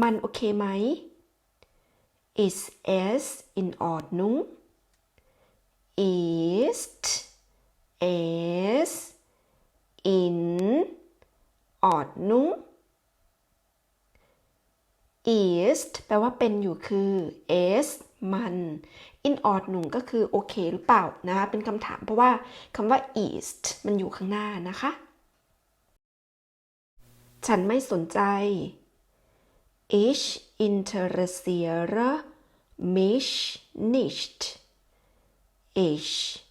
มันโอเคไหม Ist es in Ordnung Ist es in Ordnung is แปลว่าเป็นอยู่คือ es มัน in Ordnung ก็คือโอเคหรือเปล่านะคะเป็นคำถามเพราะว่าคำว่า ist มันอยู่ข้างหน้านะคะ ฉันไม่สนใจ Ich interessiere mich nicht. Ich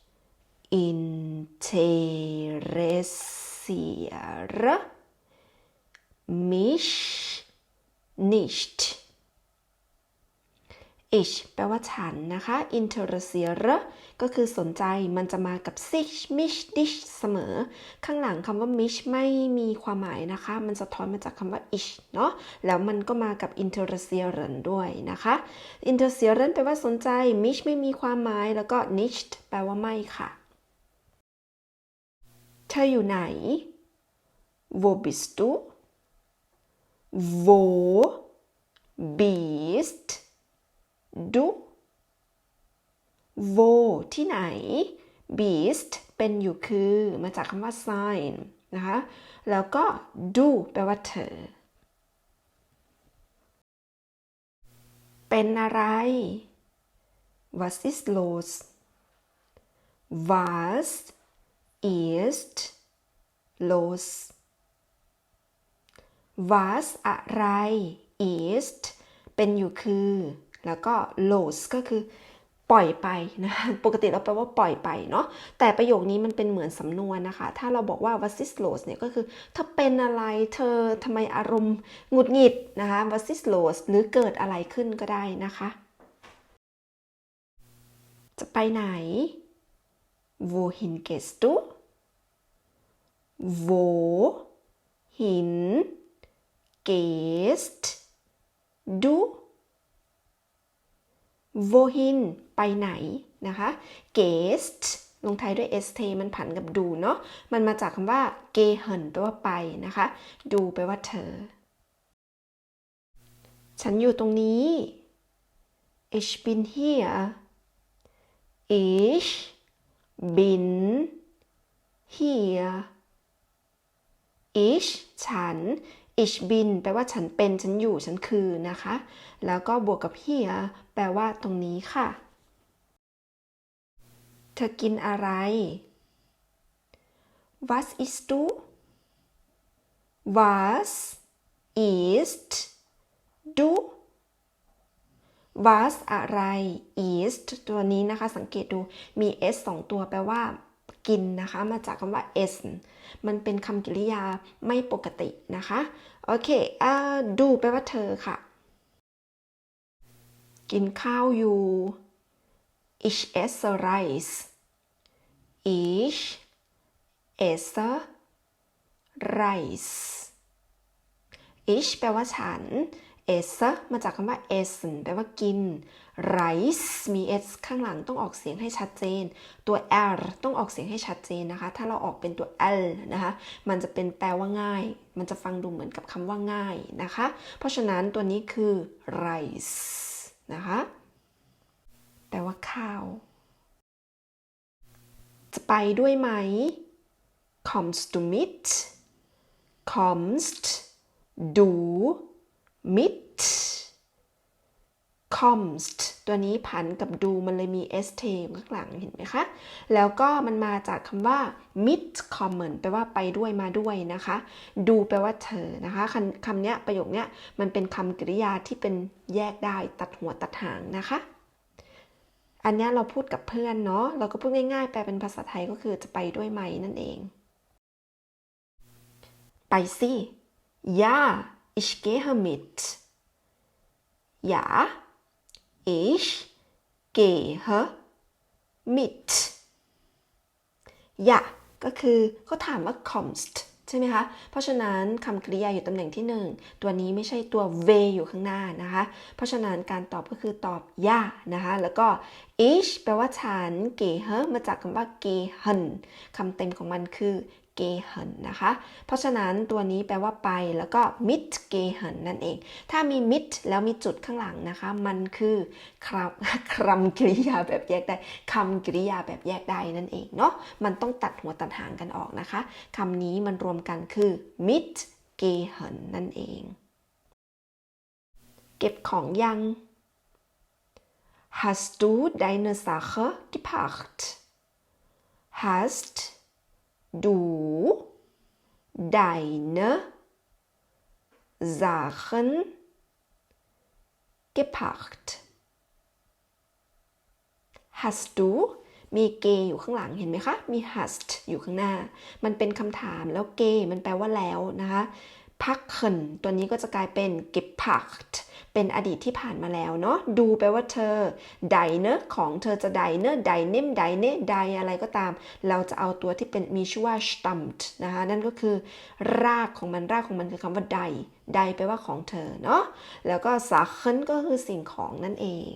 interessiere mich nicht. Ich แปลว่าฉันนะคะ interessiere ก็คือสนใจมันจะมากับ sich mich dich เสมอ ข้างหลังคำว่า mich ไม่มีความหมายนะคะ มันสะท้อนมาจากคำว่า ich เนาะแล้วมันก็มากับ interessieren ด้วยนะคะ interessieren แปลว่าสนใจ mich ไม่มีความหมายแล้วก็ nicht แปลว่าไม่ค่ะ เธออยู่ไหน wo bist du wo bist du wo ที่ไหน bist เป็นอยู่คือมาจากคำว่า sign นะคะ แล้วก็ du แปลว่าเธอ เป็นอะไร was ist los was ist los was อะไร ist เป็นอยู่คือ แล้วก็ los ก็คือปล่อยไปนะปกติเราแปลว่าปล่อยไปเนาะแต่ประโยคนี้มันเป็นเหมือนสำนวนนะคะ ถ้าเราบอกว่า was is los เนี่ยก็คือเธอเป็นอะไรเธอทำไมอารมณ์หงุดหงิดนะคะ was is los หรือเกิดอะไรขึ้นก็ได้นะคะ จะไปไหน wohin gehst du wohin gehst du wohin ไปไหนนะคะ gehst ลงท้ายด้วย st มันผันกับดูเนาะ มันมาจากคำว่า gehen แปลว่าไปนะคะ ดูแปลว่าเธอ ฉันอยู่ตรงนี้ ich bin hier ich bin here ich ฉัน ich bin แปลว่าฉันเป็น ฉันอยู่ ฉันคือนะคะ แล้วก็บวกกับ here แปลว่าตรงนี้ค่ะ เธอกินอะไร was isst du was isst du was อะไร ist ตัวนี้นะคะ สังเกตดูมี s สองตัวแปลว่า กินนะคะ มาจากคำว่า essen มันเป็นคำกริยาไม่ปกตินะคะ โอเคอดูแปลว่าเธอค่ะ กินข้าวอยู่ ich esse Reis ich esse Reis ich แปลว่าฉัน esse มาจากคำว่า essen แปลว่ากิน rice มี s ข้างหลังต้องออกเสียงให้ชัดเจน ตัว r ต้องออกเสียงให้ชัดเจนนะคะ ถ้าเราออกเป็นตัว l นะคะ มันจะเป็นแปลว่าง่าย มันจะฟังดูเหมือนกับคำว่าง่ายนะคะ เพราะฉะนั้นตัวนี้คือ rice นะคะแปลว่าข้าว จะไปด้วยไหม kommst du mit kommst du mit kommst ตัวนี้ผันกับดูมันเลยมี st ข้างหลังเห็นไหมคะ แล้วก็มันมาจากคำว่า mit kommen แปลว่าไปด้วยมาด้วยนะคะ ดูแปลว่าเธอนะคะคำคำเนี้ยประโยคเนี้ยมันเป็นคำกริยาที่เป็นแยกได้ตัดหัวตัดหางนะคะ อันนี้เราพูดกับเพื่อนเนาะเราก็พูดง่ายๆแปลเป็นภาษาไทยก็คือจะไปด้วยไหมนั่นเอง ไปสิ ja ich gehe mit ja ich gehe mit ja ก็คือเขาถามว่า kommst ใช่ไหมคะ เพราะฉะนั้นคำกริยาอยู่ตำแหน่งที่ 1 ตัวนี้ไม่ใช่ตัว v อยู่ข้างหน้านะคะ เพราะฉะนั้นการตอบก็คือตอบ ja นะคะ แล้วก็ ich แปลว่าฉัน gehe มาจากคำว่า gehen คำเต็มของมันคือ gehen นะคะ เพราะฉะนั้นตัวนี้แปลว่าไปแล้วก็ mit gehen นั่นเอง ถ้ามี mit แล้วมีจุดข้างหลังนะคะ มันคือคำคำกริยาแบบแยกได้คำกริยาแบบแยกได้นั่นเองเนาะ มันต้องตัดหัวตัดหางกันออกนะคะ คำนี้มันรวมกันคือ mit gehen นั่นเอง เก็บของยัง Hast du deine Sache gepackt? Hast du deine Sachen gepackt? Hast du มีเกอยู่ข้างหลังเห็นไหมคะ มี hast อยู่ข้างหน้า มันเป็นคำถามแล้วเกมันแปลว่าแล้วนะคะ packen ตัวนี้ก็จะกลายเป็น gepackt เป็นอดีตที่ผ่านมาแล้วเนาะดูแปลว่าเธอ deine ของเธอจะ deine deinem deine deine อะไรก็ตาม เราจะเอาตัวที่เป็นมีชื่อว่า stammt นะคะนั่นก็คือ รากของมันรากของมันคือคำว่า die die แปลว่าของเธอเนาะแล้วก็ Sachen ก็คือสิ่งของนั่นเอง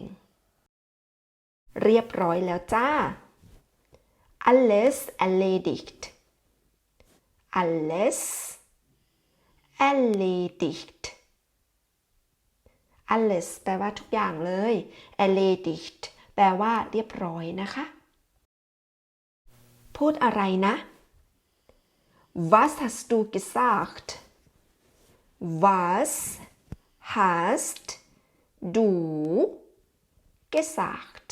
เรียบร้อยแล้วจ้า alles erledigt alles erledigt alles แปลว่าทุกอย่างเลย erledigt แปลว่าเรียบร้อยนะคะ พูดอะไรนะ was hast du gesagt was hast du gesagt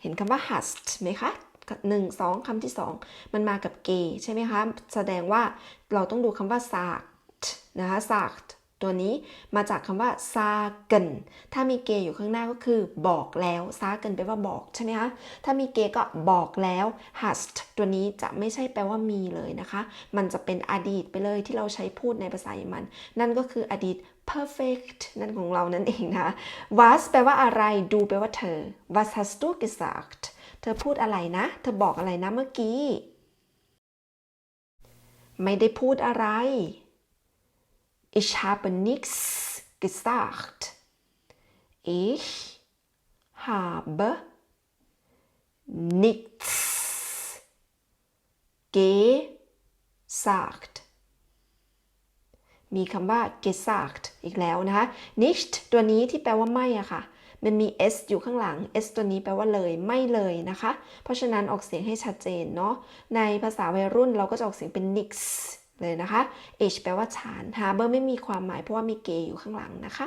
เห็นคำว่า hast ไหมคะ หนึ่งสองคำที่สองมันมากับเกใช่ไหมคะ แสดงว่าเราต้องดูคำว่า sagt นะคะ sagt ตัวนี้มาจากคำว่า sagen ถ้ามีเกอยู่ข้างหน้าก็คือบอกแล้ว sagen แปลว่าบอกใช่ไหมคะถ้ามีเกก็บอกแล้ว hast ตัวนี้จะไม่ใช่แปลว่ามีเลยนะคะ มันจะเป็นอดีตไปเลยที่เราใช้พูดในภาษาเยอรมัน นั่นก็คืออดีต perfect นั่นของเรานั่นเองนะคะ was แปลว่าอะไร ดูแปลว่าเธอ was hast du gesagt เธอพูดอะไรนะ เธอบอกอะไรนะเมื่อกี้ ไม่ได้พูดอะไร Ich habe nichts gesagt. Ich habe nichts gesagt. มีคำว่า gesagt อีกแล้วนะคะ nicht ตัวนี้ที่แปลว่าไม่อะค่ะ มันมี s อยู่ข้างหลัง s ตัวนี้แปลว่าเลยไม่เลยนะคะ เพราะฉะนั้นออกเสียงให้ชัดเจนเนาะ ในภาษาวัยรุ่นเราก็จะออกเสียงเป็น nix เลยนะคะ h แปลว่าฉัน habe ไม่มีความหมายเพราะว่ามีเกอยู่ข้างหลังนะคะ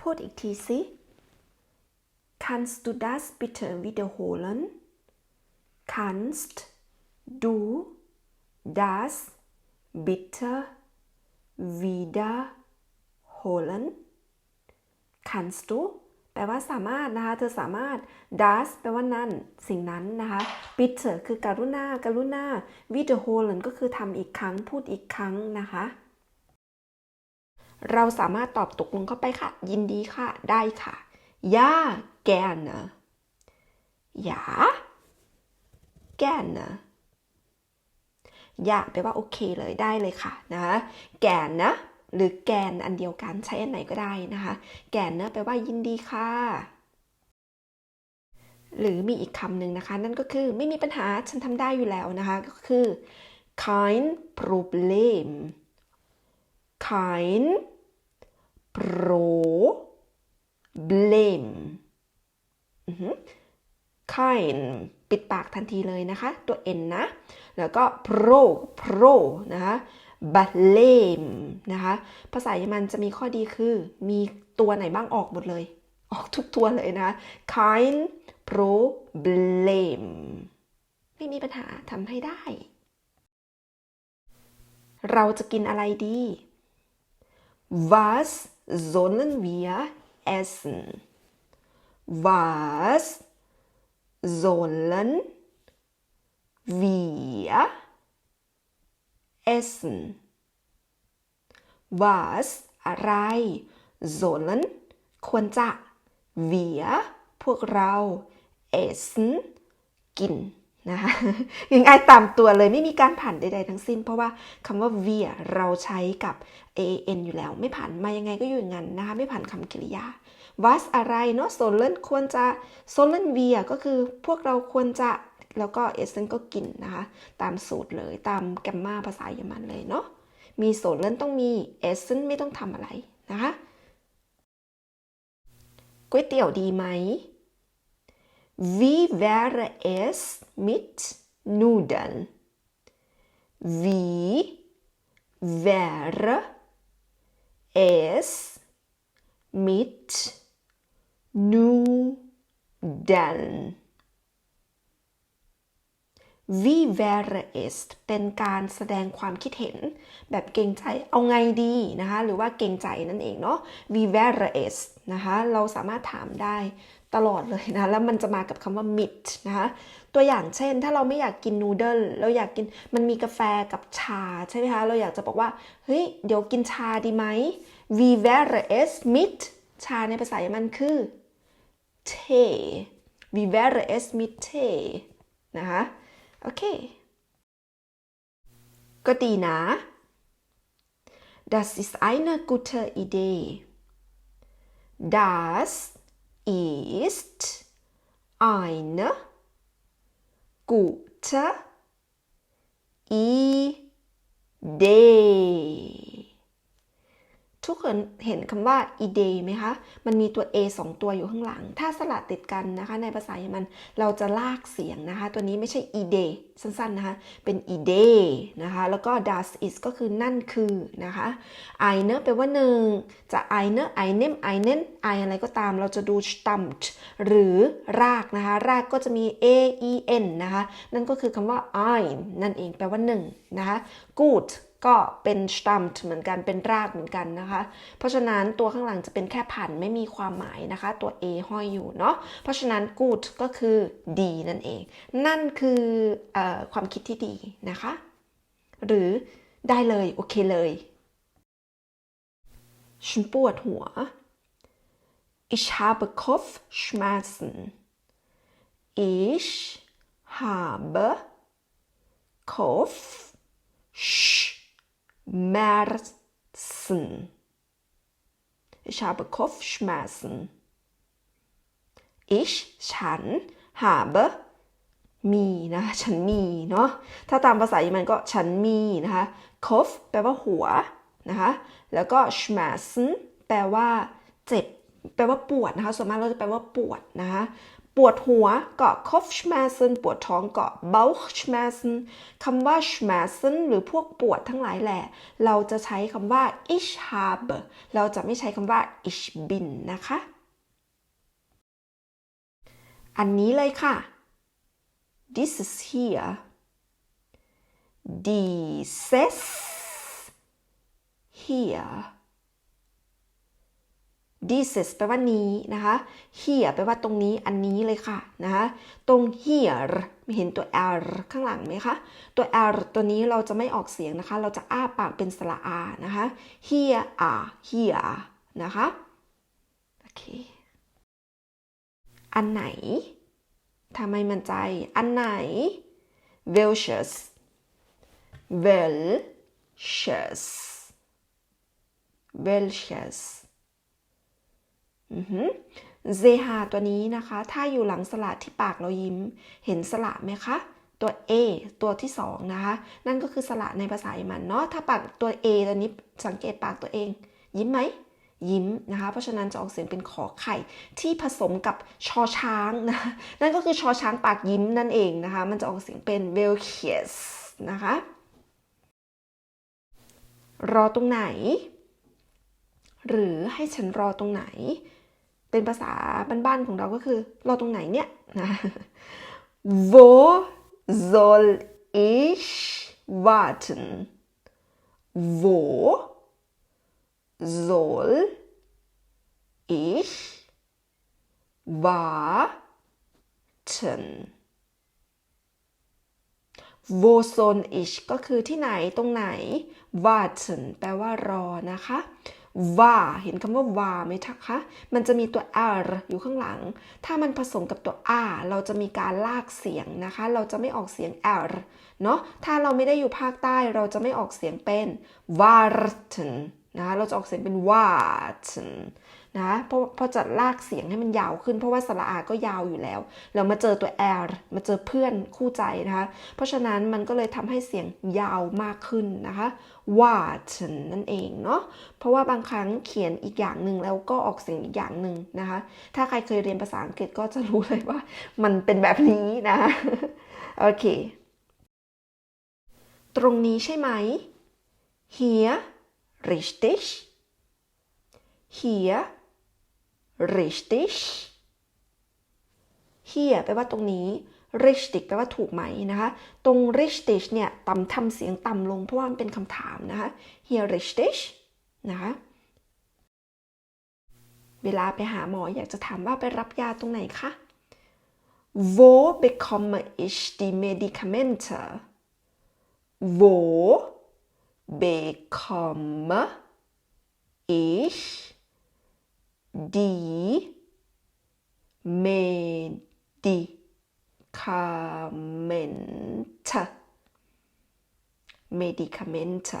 พูดอีกทีสิ Kannst du das bitte wiederholen? Kannst du das bitte wiederholen? Kannst du แปลว่าสามารถนะคะ เธอสามารถ das แปลว่านั่น สิ่งนั้นนะคะ bitte คือการุณาการุณา wiederholen ก็คือทำอีกครั้ง พูดอีกครั้งนะคะ เราสามารถตอบตกลงเข้าไปค่ะ ยินดีค่ะ ได้ค่ะ ja gerne ja gerne อย่าแปลว่าโอเคเลยได้เลยค่ะนะคะแกนนะ หรือแกนอันเดียวกันใช้อันไหนก็ได้นะคะ แกนเนะแปลว่ายินดีค่ะ หรือมีอีกคำหนึ่งนะคะ นั่นก็คือไม่มีปัญหาฉันทำได้อยู่แล้วนะคะ ก็คือ kein Problem kein Problem kein ปิดปากทันทีเลยนะคะ ตัว n นะ แล้วก็ pro pro นะคะ blame นะคะ ภาษาเยอรมันจะมีข้อดีคือ มีตัวไหนบ้างออกหมดเลย ออกทุกตัวเลยนะ kein problem ไม่มีปัญหาทำให้ได้ เราจะกินอะไรดี was sollen wir essen was sollen wir essen was อะไร sollen ควรจะ wir พวกเรา essen กินนะคะง่ายๆตามตัวเลยไม่มีการผ่านใดๆทั้งสิ้น เพราะว่าคำว่า wir เราใช้กับ an อยู่แล้ว ไม่ผ่านมายังไงก็อยู่อย่างนั้นนะคะไม่ผ่านคำกริยา was อะไรเนาะ sollen ควรจะ sollen wir ก็คือพวกเราควรจะ แล้วก็ essen ก็กินนะคะ ตามสูตรเลยตามแกมมาภาษาเยอรมันเลยเนาะมี sollen ต้องมี essen ไม่ต้องทำอะไรนะคะก๋วยเตี๋ยวดีไหม Wie wäre es mit Nudeln? Wie wäre es mit Nudeln? Wie wäre es เป็นการแสดงความคิดเห็น แบบเกรงใจเอาไงดีนะคะ หรือว่าเกรงใจนั่นเองเนาะ Wie wäre es นะคะ เราสามารถถามได้ตลอดเลยนะ แล้วมันจะมากับคำว่า mit นะคะ ตัวอย่างเช่น ถ้าเราไม่อยากกินนูเดิลเราอยากกินมันมีกาแฟกับชาใช่ไหมคะ เราอยากจะบอกว่า เฮ้ย เดี๋ยวกินชาดีไหม Wie wäre es mit ชาในภาษาเยอรมันคือ Tee Wie wäre es mit Tee นะคะ โอเคก็ดีนะ Das ist eine gute Idee. Das ist eine gute Idee. ทุกคนเห็นคำว่า idee ไหมคะ มันมีตัว a สองตัวอยู่ข้างหลัง ถ้าสระติดกันนะคะ ในภาษาเยอรมันเราจะลากเสียงนะคะ ตัวนี้ไม่ใช่ idee สั้นๆนะคะ เป็น idee นะคะ แล้วก็ das ist ก็คือนั่นคือนะคะ eine แปลว่าหนึ่งจะ eine einem einen i อะไรก็ตามเราจะดู stammt หรือรากนะคะ รากก็จะมี a e n นะคะ นั่นก็คือคำว่า i n นั่นเองแปลว่าหนึ่งนะคะ gut ก็เป็น stammt เหมือนกันเป็นรากเหมือนกันนะคะ เพราะฉะนั้นตัวข้างหลังจะเป็นแค่ผันไม่มีความหมายนะคะ ตัว a ห้อยอยู่เนาะเพราะฉะนั้น good ก็คือดีนั่นเอง นั่นคือออความคิดที่ดีนะคะ หรือได้เลยโอเคเลยฉันปวดหัว Ich habe Kopfschmerzen Ich habe Kopf Schmerzen. Ich habe Kopfschmerzen. Ich ฉัน habe มีนะฉันมีเนาะถ้าตามภาษาเยอรมันก็ฉันมีนะคะ Kopf แปลว่าหัวนะคะแล้วก็ Schmerzen แปลว่าเจ็บ แปลว่าปวดนะคะส่วนมากเราจะแปลว่าปวดนะคะ ปวดหัวก็ Kopfschmerzen ปวดท้องก็ Bauchschmerzen คำว่า Schmerzen หรือพวกปวดทั้งหลายแหละ เราจะใช้คำว่า ich habe เราจะไม่ใช้คำว่า ich bin นะคะ อันนี้เลยค่ะ dieses hier dieses hier dieses แปลว่านี้นะคะ here แปลว่าตรงนี้อันนี้เลยค่ะนะคะตรง here เห็นตัว r ข้างหลังไหมคะ ตัว r ตัวนี้เราจะไม่ออกเสียงนะคะ เราจะอ้าปากเป็นสระอานะคะ here are here นะคะโอเคอันไหนถ้าไมมันใจ อันไหน welches welches welches เซฮาตัวนี้นะคะ ถ้าอยู่หลังสระที่ปากเรายิ้ม เห็นสระไหมคะ ตัว A ตัวที่สองนะคะ นั่นก็คือสระในภาษาเยอรมันเนาะ ถ้าปากตัว A ตัวนี้สังเกตปากตัวเอง ยิ้มไหม ยิ้มนะคะ เพราะฉะนั้นจะออกเสียงเป็นขอไข่ที่ผสมกับชอช้างนะ นั่นก็คือชอช้างปากยิ้มนั่นเองนะคะ มันจะออกเสียงเป็น welches นะคะ รอตรงไหน หรือให้ฉันรอตรงไหน เป็นภาษาบ้านๆของเราก็คือ รอตรงไหนเนี่ยนะ wo soll ich warten wo soll ich warten wo soll ich ก็คือที่ไหนตรงไหน warten แปลว่ารอนะคะ ว่าเห็นคำว่าว่าไหมคะ มันจะมีตัว r อยู่ข้างหลัง ถ้ามันผสมกับตัว r เราจะมีการลากเสียงนะคะ เราจะไม่ออกเสียง r เนาะถ้าเราไม่ได้อยู่ภาคใต้เราจะไม่ออกเสียงเป็น warten นะคะเราจะออกเสียงเป็น warten นะเพราะเพราะจะลากเสียงให้มันยาวขึ้น เพราะว่าสระอาก็ยาวอยู่แล้วเรามาเจอตัว r มาเจอเพื่อนคู่ใจนะคะเพราะฉะนั้นมันก็เลยทำให้เสียงยาวมากขึ้นนะคะ warten นั่นเองเนาะเพราะว่าบางครั้งเขียนอีกอย่างหนึ่งแล้วก็ออกเสียงอีกอย่างหนึ่งนะคะถ้าใครเคยเรียนภาษาอังกฤษก็จะรู้เลยว่ามันเป็นแบบนี้นะคะโอเค ตรงนี้ใช่ไหม hier richtig hier richtig hier แปลว่าตรงนี้ richtig แปลว่าถูกไหมนะคะ ตรง richtig เนี่ยต่ำทำเสียงต่ำลงเพราะว่ามันเป็นคำถามนะคะ hier richtig นะคะเวลาไปหาหมออยากจะถามว่าไปรับยาตรงไหนคะ Wo bekomme ich die Medikamente? Wo bekomme ich die Medikamente? Medikamente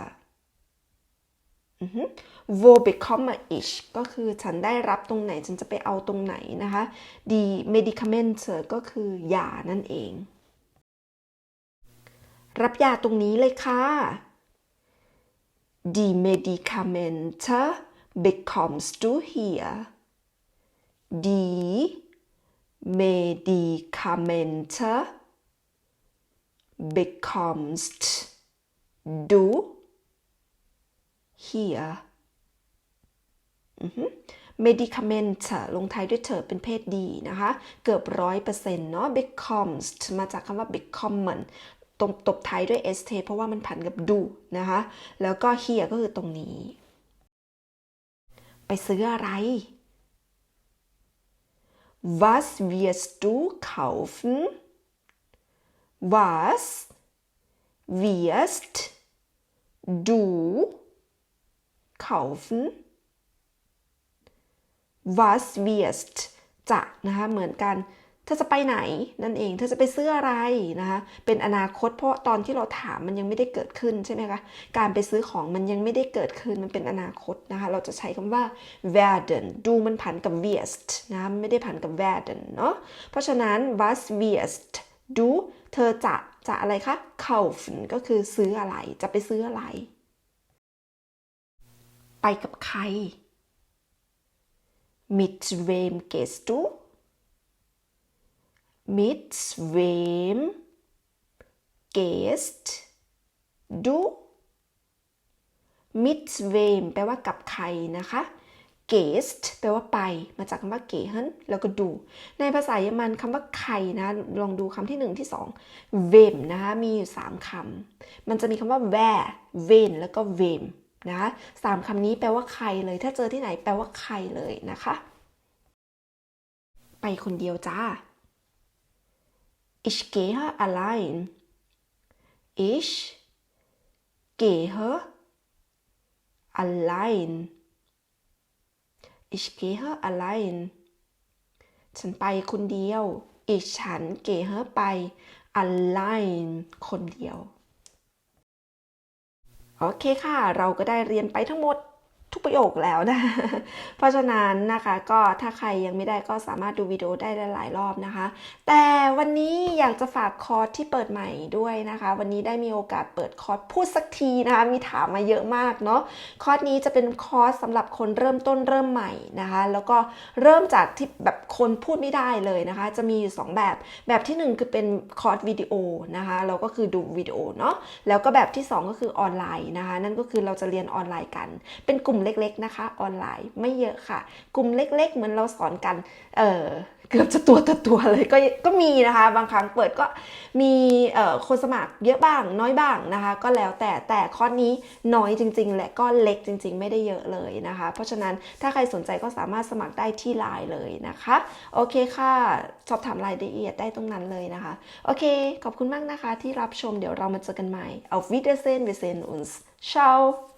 Wo bekomme ich ก็คือฉันได้รับตรงไหน ฉันจะไปเอาตรงไหนนะคะ Die Medikamente ก็คือยานั่นเอง รับยาตรงนี้เลยค่ะ Die Medikamente bekommst du hier. Die Medikamente bekommst du hier อือฮึ medicament ลงท้ายด้วยเธอเป็นเพศดีนะคะ เกือบร้อยเปอร์เซ็นต์เนาะ becomes มาจากคำว่า becommon ตรงตบท้ายด้วย st เพราะว่ามันผันกับ do นะคะ แล้วก็ here ก็คือตรงนี้ ไปซื้ออะไร Was wirst du kaufen? Was wirst du kaufen? Was wirst จะนะคะเหมือนกัน อจะไปไหนนั่นเอง เธอจะไปซื้ออะไรนะคะ เป็นอนาคตเพราะตอนที่เราถามมันยังไม่ได้เกิดขึ้นใช่ไหมคะ การไปซื้อของมันยังไม่ได้เกิดขึ้นมันเป็นอนาคตนะคะ เราจะใช้คำว่า werden ดูมันผันกับ wirst นะะไม่ได้ผันกับ werden เนาะ เพราะฉะนั้น was wirst du เธอจะจะอะไรคะ kaufen ก็คือซื้ออะไร จะไปซื้ออะไร ไปกับใคร mit wem gehst du mit wem gehst du mit wem แปลว่ากับใครนะคะ gehst แปลว่าไป มาจากคำว่า gehen แล้วก็ดู ในภาษาเยอรมันคำว่าใครนะ ลองดูคำที่หนึ่งที่สอง wem นะคะ มีอยู่สามคำ มันจะมีคำว่า where wen แล้วก็ wem นะคะสามคำนี้แปลว่าใครเลย ถ้าเจอที่ไหนแปลว่าใครเลยนะคะ ไปคนเดียวจ้า Ich gehe allein. Ich gehe allein. Ich gehe allein. ฉันไปคนเดียว ich ฉัน gehe ไป allein คนเดียว โอเคค่ะ เราก็ได้เรียนไปทั้งหมด ทุกประโยคแล้วนะ เพราะฉะนั้นนะคะก็ถ้าใครยังไม่ได้ก็สามารถดูวิดีโอได้หลายรอบนะคะ แต่วันนี้อยากจะฝากคอร์สที่เปิดใหม่ด้วยนะคะ วันนี้ได้มีโอกาสเปิดคอร์สพูดสักทีนะคะมีถามมาเยอะมากเนาะคอร์สนี้จะเป็นคอร์สสำหรับคนเริ่มต้นเริ่มใหม่นะคะ แล้วก็เริ่มจากที่แบบคนพูดไม่ได้เลยนะคะ จะมีอยู่ 2 แบบแบบที่ 1 คือเป็นคอร์สวิดีโอนะคะเราก็คือดูวิดีโอเนาะแล้วก็แบบที่ 2 ก็คือออนไลน์นะคะ นั่นก็คือเราจะเรียนออนไลน์กัน เป็นกลุ่มเล็กๆนะคะ ออนไลน์ไม่เยอะค่ะ กลุ่มเล็ก ๆ เหมือนเราสอนกันเออเกือบจะตัวต่อตัวเลยก็ก็มีนะคะ บางครั้งเปิดก็มีคนสมัครเยอะบ้างน้อยบ้างนะคะ ก็แล้วแต่แต่คอนี้น้อยจริง ๆ และก็เล็กจริง ๆ ไม่ได้เยอะเลยนะคะ เพราะฉะนั้นถ้าใครสนใจก็สามารถสมัครได้ที่ไลน์เลยนะคะ โอเคค่ะสอบถามรายละเอียดได้ตรงนั้นเลยนะคะ โอเค ขอบคุณมากนะคะที่รับชมเดี๋ยวเรามาเจอกันใหม่ auf Wiedersehen wir sehen uns ciao